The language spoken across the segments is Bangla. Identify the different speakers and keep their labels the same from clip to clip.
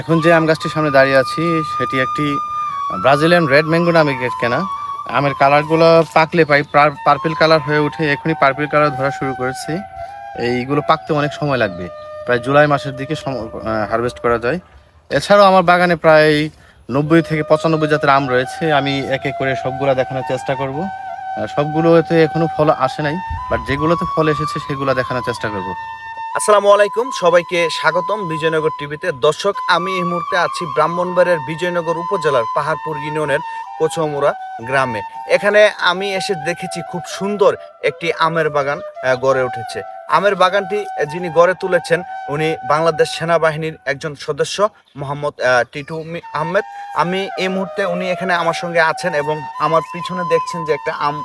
Speaker 1: এখন যে আম গাছটির সামনে দাঁড়িয়ে আছি, সেটি একটি ব্রাজিলিয়ান রেড ম্যাঙ্গো নামে কেনা। আমের কালারগুলো পাকলে পাই পার্পেল কালার হয়ে উঠে এখনই পার্পেল কালার ধরা শুরু করেছে। এইগুলো পাকতে অনেক সময় লাগবে। প্রায় জুলাই মাসের দিকে হারভেস্ট করা যায়। এছাড়াও আমার বাগানে প্রায় নব্বই থেকে পঁচানব্বই জাতের আম রয়েছে। আমি এক এক করে সবগুলো দেখানোর চেষ্টা করব। সবগুলোতে এখনও ফল আসে নাই বাট যেগুলোতে ফল এসেছে, সেগুলো দেখানোর চেষ্টা করব।
Speaker 2: আসসালামু আলাইকুম, সবাইকে স্বাগতম বিজয়নগর টিভিতে। দর্শক, আমি এই মুহূর্তে আছি ব্রাহ্মণবাড়িয়ার বিজয়নগর উপজেলার পাহাড়পুর ইউনিয়নের কোচমুরা গ্রামে। এখানে আমি এসে দেখেছি খুব সুন্দর একটি আমের বাগান গড়ে উঠেছে। আমের বাগানটি যিনি গড়ে তুলেছেন, উনি বাংলাদেশ সেনাবাহিনীর একজন সদস্য, মোহাম্মদ টিটু আহমেদ। আমি এই মুহূর্তে উনি এখানে আমার সঙ্গে আছেন এবং আমার পিছনে দেখছেন যে একটা আম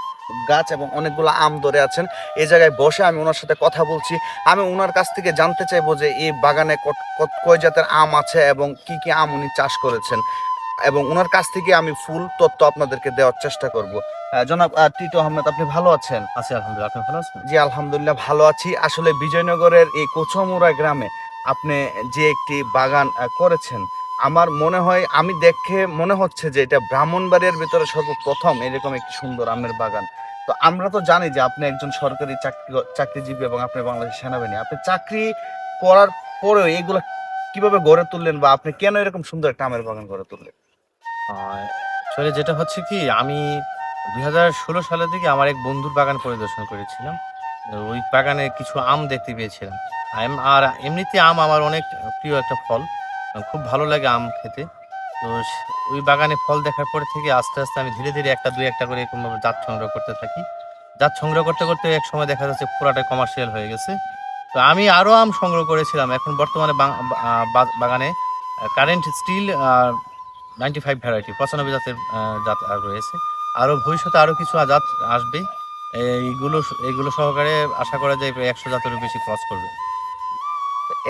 Speaker 2: গাছ এবং অনেকগুলো আম ধরে আছেন। এই জায়গায় বসে আমি ওনার সাথে কথা বলছি। আমি ওনার কাছ থেকে জানতে চাইব যে এই বাগানে কয় জাতের আম আছে এবং কি কি আম উনি চাষ করেছেন? এবং ওনার কাছ থেকে আমি ফুল তথ্য আপনাদেরকে দেওয়ার চেষ্টা করব। জনাব টিটু আহমেদ আপনি ভালো আছেন?
Speaker 1: আছি আলহামদুলিল্লাহ। আপনি ভালো আছেন?
Speaker 2: জি আলহামদুলিল্লাহ ভালো আছি। আসলে বিজয়নগরের এই কোচমুরা গ্রামে আপনি যে একটি বাগান করেছেন আমার মনে হয় আমি দেখে মনে হচ্ছে যে এটা ব্রাহ্মণবাড়িয়ার ভিতরে সর্বপ্রথম এরকম একটি সুন্দর আমের বাগান। তো আমরা তো জানি যে আপনি একজন সরকারি চাকরি, চাকরিজীবী এবং আপনি বাংলাদেশ সেনাবাহিনী। আপনি চাকরি করার পরেও এগুলো কীভাবে গড়ে তুললেন বা আপনি কেন এরকম সুন্দর একটা আমের বাগান গড়ে তুললেন?
Speaker 1: আসলে যেটা হচ্ছে কি, আমি দুই হাজার ষোলো সালের দিকে আমার এক বন্ধুর বাগান পরিদর্শন করেছিলাম। ওই বাগানে কিছু আম দেখতে পেয়েছিলাম। আর এমনিতে আম আমার অনেক প্রিয় একটা ফল। খুব ভালো লাগে আম খেতে। তো ওই বাগানে ফল দেখার পর থেকে আস্তে আস্তে আমি ধীরে ধীরে একটা দুই একটা করে এরকমভাবে জাত সংগ্রহ করতে থাকি। জাত সংগ্রহ করতে করতে এক সময় দেখা যাচ্ছে পুরাটা কমার্শিয়াল হয়ে গেছে। তো আমি আরও আম সংগ্রহ করেছিলাম। এখন বর্তমানে বাগানে current still ninety five variety পঁচানব্বই জাতের জাত আর রয়েছে। আরও ভবিষ্যতে আরও কিছু জাত আসবে। এইগুলো এইগুলো সহকারে আশা করা যায় প্রায় একশো জাতেরও বেশি ক্রস করবে।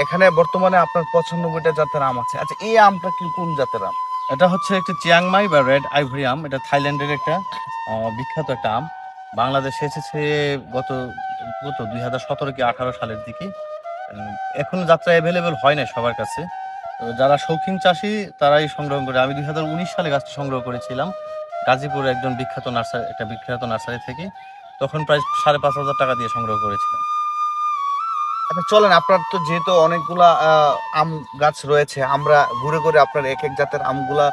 Speaker 2: এখানে বর্তমানে আপনার পছন্দ পঁচানব্বইটা জাতের আম আছে। আচ্ছা এই আমটা কি কোন জাতের আম?
Speaker 1: এটা হচ্ছে একটা চিয়াংমাই বা রেড আইভরি আম। এটা থাইল্যান্ডের একটা বিখ্যাত একটা আম। বাংলাদেশে এসেছে গত গত দুই হাজার সতেরো কি আঠারো সালের দিকে। উম, এখনও যাত্রা অ্যাভেলেবেল হয় না সবার কাছে। যারা শৌখিন চাষি তারাই সংগ্রহ করে আমি দুই হাজার উনিশ সালে গাছটি সংগ্রহ করেছিলাম। গাজীপুরে একজন বিখ্যাত নার্সারি একটা বিখ্যাত নার্সারি থেকে। তখন প্রায় সাড়ে পাঁচ হাজার টাকা দিয়ে সংগ্রহ করেছিলাম।
Speaker 2: আচ্ছা চলেন, আপনার তো যেহেতু অনেকগুলা আম গাছ রয়েছে, আমরা ঘুরে ঘুরে আপনার এক এক জাতের আমগুলা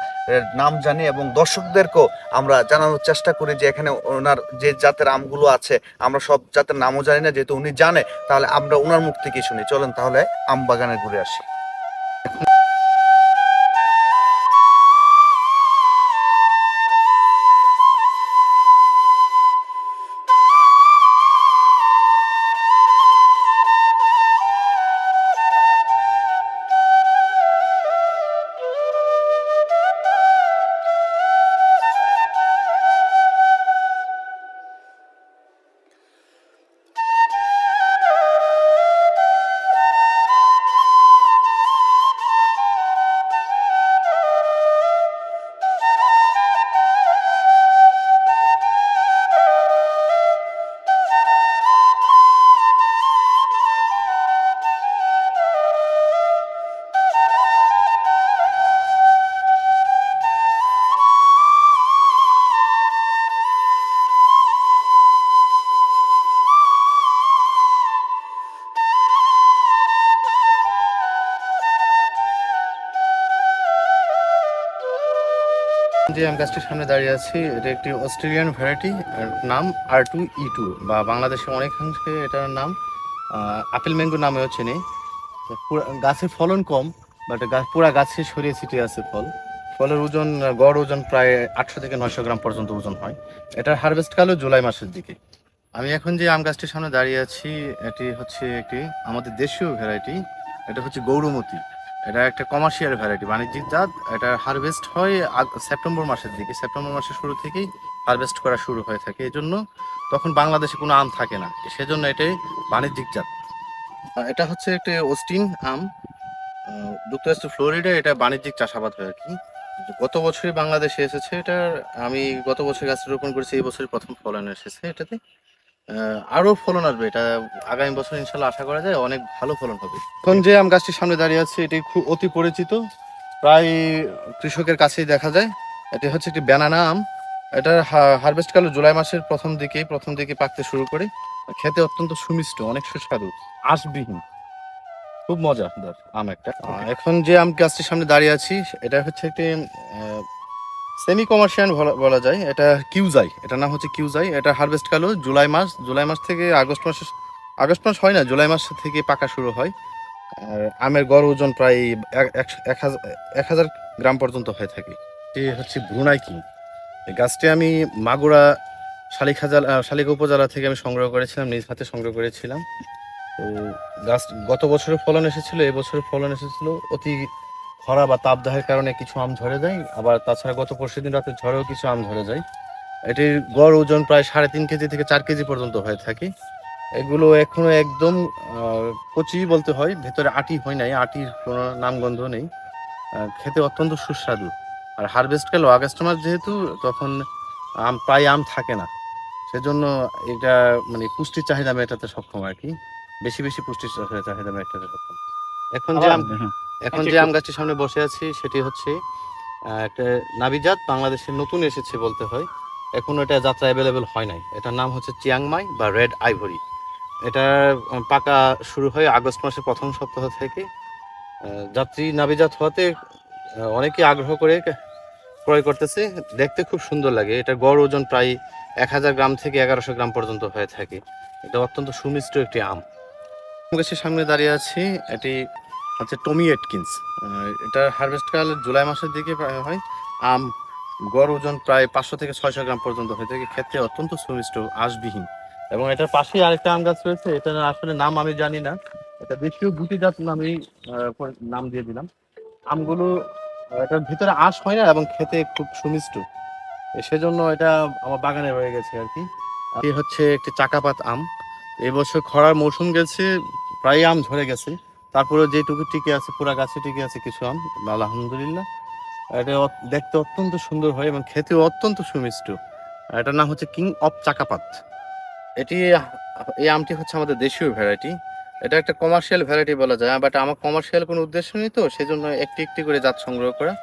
Speaker 2: নাম জানি এবং দর্শকদেরকেও আমরা জানানোর চেষ্টা করি যে এখানে ওনার যে জাতের আমগুলো আছে, আমরা সব জাতের নামও জানি না, যেহেতু উনি জানে, তাহলে আমরা ওনার মুখ থেকে শুনি। চলেন তাহলে আম বাগানে ঘুরে আসি।
Speaker 1: যে আম গাছটির সামনে দাঁড়িয়ে আছি, এটা একটি অস্ট্রেলিয়ান ভ্যারাইটি নাম আর টু ই টু বা বাংলাদেশে অনেকাংশে এটার নাম আপেল ম্যাঙ্গো নামেও চেনে। গাছের ফলন কম বাট গাছ পুরা গাছে ছড়িয়ে ছিটিয়ে আছে ফল। ফলের ওজন, গড় ওজন প্রায় আটশো থেকে নয়শো গ্রাম পর্যন্ত ওজন হয়। এটার হারভেস্ট কালও জুলাই মাসের দিকে। আমি এখন যে আম গাছটির সামনে দাঁড়িয়ে আছি, এটি হচ্ছে একটি আমাদের দেশীয় ভ্যারাইটি, এটা হচ্ছে গৌরমতি। এটা একটা কমার্শিয়াল ভ্যারাইটি বাণিজ্যিক জাত। এটা হারভেস্ট হয় সেপ্টেম্বর মাসের দিকে। সেপ্টেম্বর মাসের শুরু থেকেই হারভেস্ট করা শুরু হয়ে থাকে। এই জন্য তখন বাংলাদেশে কোনো আম থাকে না। সেজন্য এটাই বাণিজ্যিক জাত। এটা হচ্ছে একটা অস্টিন আম। যুক্তরাষ্ট্র ফ্লোরিডা এটা বাণিজ্যিক চাষাবাদ হয় আর কি। গত বছরই বাংলাদেশে এসেছে। এটা আমি গত বছর গাছ রোপণ করেছি, এই বছরই প্রথম ফলন এসেছে এটাতে। আরও ফলন আসবে। এটা আগামী বছর ইনশাল্লাহ আশা করা যায় অনেক ভালো ফলন হবে। এখন যে আম গাছটির সামনে দাঁড়িয়ে আছে এটি খুব অতি পরিচিত। প্রায় কৃষকের কাছেই দেখা যায়। এটি হচ্ছে একটি ব্যানানা আম। এটার হারভেস্ট কালো জুলাই মাসের প্রথম দিকে প্রথম দিকে পাকতে শুরু করে। খেতে অত্যন্ত সুমিষ্ট অনেক সুস্বাদু। আঁশবিহীন। খুব মজাদার আম একটা। এখন যে আম গাছটির সামনে দাঁড়িয়ে আছি এটা হচ্ছে একটি সেমি কমার্শিয়াল বলা যায়। এটা কিউজাই। এটা নাম হচ্ছে কিউজাই। এটা হারভেস্ট কালো, জুলাই মাস। জুলাই মাস থেকে আগস্ট মাসে, আগস্ট মাস হয় না, জুলাই মাস থেকে পাকা শুরু হয়। আর আমের গড় ওজন প্রায় এক- হাজার হাজার গ্রাম পর্যন্ত হয়ে থাকে। এ হচ্ছে ব্রুনাই কিং। এই গাছটি আমি মাগুরা শালিখাজা শালিকা উপজেলা থেকে আমি সংগ্রহ করেছিলাম, নিজ হাতে সংগ্রহ করেছিলাম। তো গাছ গত বছরের ফলন এসেছিল, এই বছরের ফলন এসেছিল অতি খরা বা তাপদাহের কারণে কিছু আম ঝরে যায়। আবার তাছাড়া গত পরশু দিন রাতে ঝড়েও কিছু আম ঝরে যায়। এটির গড় ওজন প্রায় সাড়ে তিন কেজি থেকে চার কেজি পর্যন্ত হয়ে থাকে। এগুলো এখনও একদম কচি বলতে হয়। ভেতরে আটি হয় নাই, আটির কোনো নামগন্ধ নেই। খেতে অত্যন্ত সুস্বাদু। আর হারভেস্ট গেল, আগস্ট মাস যেহেতু, তখন আম, প্রায় আম থাকে না। সেজন্য এটা মানে পুষ্টির চাহিদা মেটাতে সক্ষম আর কি। বেশি বেশি পুষ্টির চাহিদা মেটাতে সক্ষম। এখন যে আম এখন যে আম গাছটির সামনে বসে আছি সেটি হচ্ছে একটা নাবিজাত বাংলাদেশে নতুন এসেছে বলতে হয়। এখন এটা যাত্রা অ্যাভেলেবেল হয় নাই। এটার নাম হচ্ছে চিয়াংমাই বা রেড আইভরি। এটা পাকা শুরু হয় আগস্ট মাসের প্রথম সপ্তাহ থেকে। যাত্রী নাবিজাত হওয়াতে আহ, অনেকেই আগ্রহ করে ক্রয় করতেছে। দেখতে খুব সুন্দর লাগে। এটা গড় ওজন প্রায় এক হাজার গ্রাম থেকে এগারোশো গ্রাম পর্যন্ত হয়ে থাকে। এটা অত্যন্ত সুমিষ্ট একটি আম। গাছের সামনে দাঁড়িয়ে আছি এটি হচ্ছে টমি এটকিন্স এটা হারভেস্ট কাল জুলাই মাসের দিকে হয়। আম গড় ওজন প্রায় পাঁচশো থেকে ছয়শো গ্রাম পর্যন্ত হয়ে। থাকে ক্ষেত্রে অত্যন্ত সুমিষ্ট আঁশবিহীন। এবং এটার পাশেই আরেকটা আম গাছ রয়েছে এটার আসলে নাম আমি জানি না। এটা দেশীয় গুটি জাত নামেই আহ, নাম দিয়ে দিলাম। আমগুলো এটার ভিতরে আঁশ হয় না এবং খেতে খুব সুমিষ্ট। সেজন্য এটা আমার বাগানে রয়ে গেছে আর কি। হচ্ছে একটি চাকাপাত আম। এবছর খরার মৌসুম গেছে, প্রায় আম ঝরে গেছে। তারপরে যেটুকু টিকে আছে, পুরা গাছে টিকে আছে কিছু আম, আলহামদুলিল্লাহ। এটা দেখতে অত্যন্ত সুন্দর হয় এবং খেতে অত্যন্ত সুমিষ্ট। এটার নাম হচ্ছে কিং অফ চাকাপাত। এটি, এই আমটি হচ্ছে আমাদের দেশীয় ভ্যারাইটি। এটা একটা কমার্শিয়াল ভ্যারাইটি বলা যায়, বাট আমার কমার্শিয়াল কোনো উদ্দেশ্য নেই তো, সেজন্য একটি একটি করে জাত সংগ্রহ করা।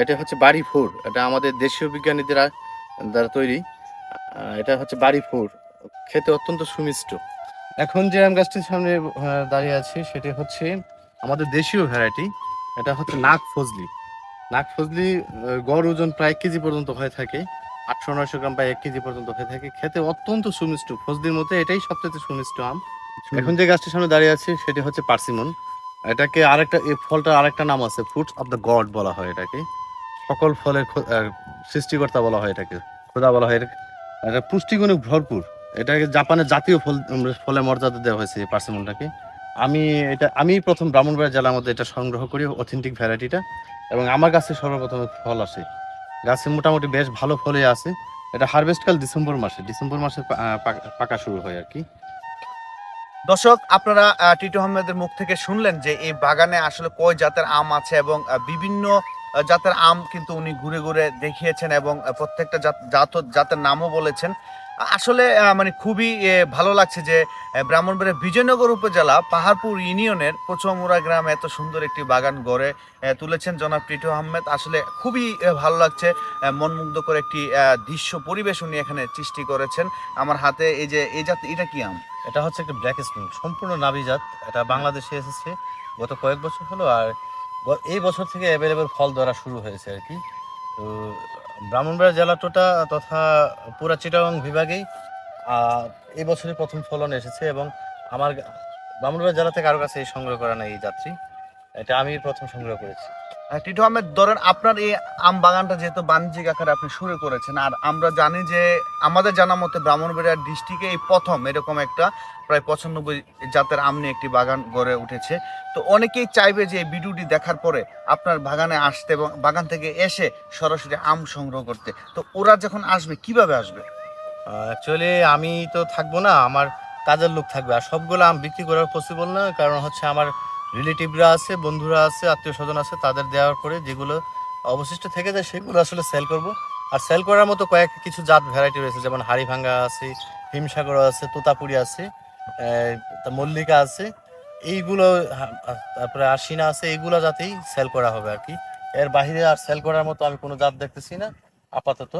Speaker 1: এটা হচ্ছে বাড়ি ফোর এটা আমাদের দেশীয় বিজ্ঞানীদের দ্বারা তৈরি। এটা হচ্ছে বাড়ি ফোর খেতে অত্যন্ত সুমিষ্ট। এখন যে আম গাছটির সামনে দাঁড়িয়ে আছি সেটি হচ্ছে আমাদের দেশীয় ভ্যারাইটি। এটা হচ্ছে নাক ফজলি। নাক ফজলি গড় ওজন প্রায় এক কেজি পর্যন্ত হয়ে থাকে। আটশো নয়শো গ্রাম বা এক কেজি পর্যন্ত হয়ে থাকে। খেতে অত্যন্ত সুমিষ্ট। ফজলির মধ্যে এটাই সবচেয়ে সুমিষ্ট আম। এখন যে গাছটির সামনে দাঁড়িয়ে আছি সেটি হচ্ছে পার্সিমন। এটাকে আরেকটা এই ফলটার আরেকটা নাম আছে ফ্রুটস অফ দ্য গড বলা হয় এটাকে। সকল ফলের সৃষ্টিকর্তা বলা হয় এটাকে। খোদা বলা হয় এটা পুষ্টিগুণে ভরপুর। এটাকে জাপানের জাতীয় ফল ফলের মর্যাদা দেওয়া হয়েছে পার্সিমনটাকে। আমি এটা, আমি প্রথম ব্রাহ্মণবাড়িয়া জেলার মধ্যে এটা সংগ্রহ করি অথেন্টিক ভ্যারাইটিটা এবং আমার গাছে সর্বপ্রথম ফল আসে। গাছে মোটামুটি বেশ ভালো ফলে আছে। এটা হারভেস্ট কাল ডিসেম্বর মাসে ডিসেম্বর মাসে পাকা- শুরু হয় আর কি।
Speaker 2: দর্শক, আপনারা টিটু আহমেদের মুখ থেকে শুনলেন যে এই বাগানে আসলে কয় জাতের আম আছে এবং বিভিন্ন জাতের আম কিন্তু উনি ঘুরে ঘুরে দেখিয়েছেন এবং প্রত্যেকটা জাত- জাত জাতের নামও বলেছেন। আসলে মানে খুবই ভালো লাগছে যে ব্রাহ্মণবাড়িয়া বিজয়নগর উপজেলা পাহাড়পুর ইউনিয়নের কোচমুরা গ্রামে এত সুন্দর একটি বাগান গড়ে তুলেছেন জনাব টিটু আহমেদ। আসলে খুবই ভালো লাগছে আহ, মনমুগ্ধকর একটি দৃশ্য পরিবেশ উনি এখানে সৃষ্টি করেছেন। আমার হাতে এই যে এই জাত এটা কি আম?
Speaker 1: এটা হচ্ছে একটা ব্ল্যাক স্প্রিং সম্পূর্ণ নাবিজাত এটা বাংলাদেশে এসেছে গত কয়েক বছর হলো আর এই বছর থেকে অ্যাভেলেবেল ফল ধরা শুরু হয়েছে আর কি। তো ব্রাহ্মণবাড়িয়া জেলা টোটা তথা পুরা চিটাগং বিভাগেই এই বছরই প্রথম ফলন এসেছে এবং আমার ব্রাহ্মণবাড়া জেলা থেকে কারও কাছে এই সংগ্রহ করা নেই এই যাত্রী। এটা আমি প্রথম সংগ্রহ করেছি।
Speaker 2: টিটু আহমেদ, ধরেন আপনার এই আম বাগানটা যেহেতু বাণিজ্যিক আকারে আপনি শুরু করেছেন, আর আমরা জানি যে আমাদের জানা মতে ব্রাহ্মণবাড়িয়া ডিস্ট্রিক্টে এই প্রথম এরকম একটা প্রায় পঁচানব্বই জাতের আম নিয়ে একটি বাগান গড়ে উঠেছে। তো অনেকেই চাইবে যে এই ভিডিওটি দেখার পরে আপনার বাগানে আসতে এবং বাগান থেকে এসে সরাসরি আম সংগ্রহ করতে। তো ওরা যখন আসবে, কীভাবে আসবে?
Speaker 1: অ্যাকচুয়ালি আমি তো থাকব না, আমার কাজের লোক থাকবে। আর সবগুলো আম বিক্রি করার পসিবল না, কারণ হচ্ছে আমার রিলেটিভরা আছে, বন্ধুরা আছে আত্মীয় স্বজন আছে, তাদের দেওয়ার পরে যেগুলো অবশিষ্ট থেকে যায়, সেগুলো আসলে সেল করব। আর সেল করার মতো কয়েক কিছু জাত ভ্যারাইটি রয়েছে, যেমন হাড়িভাঙ্গা আছে, হিমসাগর আছে, তোতাপুরি আছে মল্লিকা আছে, এইগুলো তারপরে আশিনা আছে, এইগুলো জাতেই সেল করা হবে আর কি। এর বাইরে আর সেল করার মতো আমি কোনো জাত দেখতেছি না, আপাতত।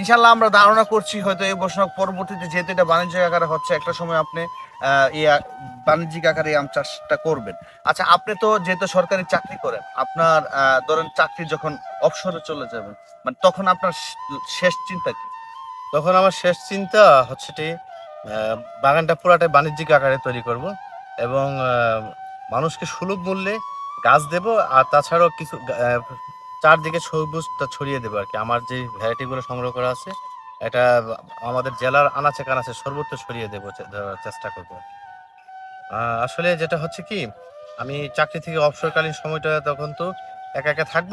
Speaker 2: ইনশাল্লাহ আমরা ধারণা করছি হয়তো এই বছর পরবর্তীতে যেহেতু এটা বাণিজ্যিক আকারে হচ্ছে, একটা সময় আপনি বাণিজ্যিক আকারে আম চাষটা করবেন। আচ্ছা আপনি তো যেহেতু সরকারি চাকরি করেন, আপনার ধরেন চাকরি যখন অবসরে চলে যাবে মানে তখন আপনার শেষ চিন্তা কি?
Speaker 1: তখন আমার শেষ চিন্তা হচ্ছে বাগানটা পুরাটাই বাণিজ্যিক আকারে তৈরি করব এবং মানুষকে সুলভ মূল্যে গাছ দেব আর তাছাড়াও কিছু চারদিকে সবুজটা ছড়িয়ে দেবো আর কি। আমার যে ভ্যারাইটিগুলো সংগ্রহ করা আছে এটা আমাদের জেলার আনাচে কানাচে সর্বত্র ছড়িয়ে দেবো চেষ্টা করব। আসলে যেটা হচ্ছে কি, আমি চাকরি থেকে অবসরকালীন সময়টা তখন তো একা একা থাকব,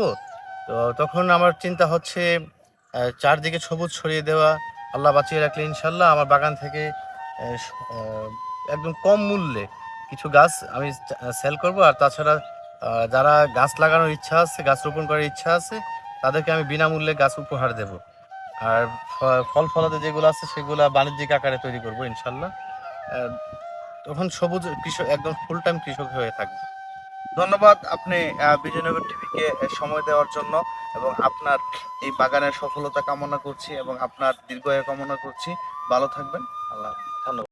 Speaker 1: তো তখন আমার চিন্তা হচ্ছে চারদিকে সবুজ ছড়িয়ে দেওয়া, আল্লাহ বাঁচিয়ে রাখলে ইনশাল্লাহ আমার বাগান থেকে একদম কম মূল্যে কিছু গাছ আমি সেল করব। আর তাছাড়া যারা গাছ লাগানোর ইচ্ছা আছে, গাছ রোপণ করার ইচ্ছা আছে, তাদেরকে আমি বিনামূল্যে গাছ উপহার দেব। আর ফল ফলাতে যেগুলো আছে, সেগুলো বাণিজ্যিক আকারে তৈরি করব, ইনশাল্লাহ। তখন সবুজ কৃষক, একদম ফুল টাইম কৃষক হয়ে থাকবে।
Speaker 2: ধন্যবাদ আপনি বিজয়নগর টিভিকে সময় দেওয়ার জন্য এবং আপনার এই বাগানের সফলতা কামনা করছি এবং আপনার দীর্ঘায়ু কামনা করছি। ভালো থাকবেন, আল্লাহ হাফেজ।